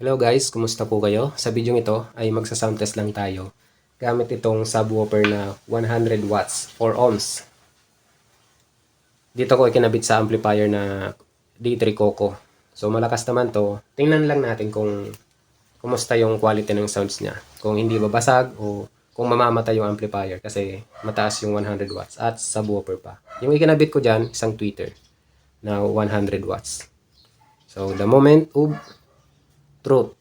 Hello guys, kumusta po kayo? Sa video ito ay magsa-sound test lang tayo gamit itong subwoofer na 100 watts 4 ohms. Dito ko ikinabit sa amplifier na D3 Coco. So malakas naman to. Tingnan lang natin kung kumusta yung quality ng sounds niya. Kung hindi babasag o kung mamamatay yung amplifier kasi mataas yung 100 watts at subwoofer pa. Yung ikinabit ko dyan, isang tweeter na 100 watts. So the moment of truth.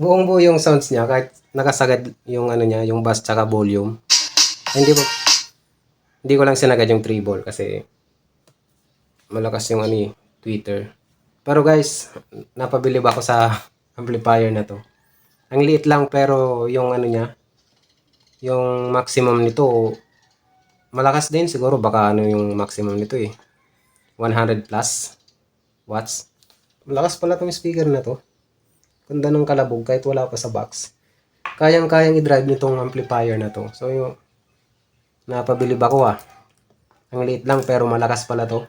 Buong buo yung sounds niya kahit nakasagad yung ano niya, yung bass tsaka volume. Hindi ko hindi ko lang sinagad yung treble kasi malakas yung ano eh, tweeter. Pero guys, napabili ba ako sa amplifier na to? Ang liit lang pero yung ano niya, yung maximum nito malakas din siguro baka ano yung maximum nito eh. 100 plus watts. Malakas pala tong speaker na to. Ganda ng kalabog kahit wala pa sa box. Kayang-kayang i-drive nitong amplifier na to. So yung napabili ba ko ah. Ang liit lang pero malakas pala to.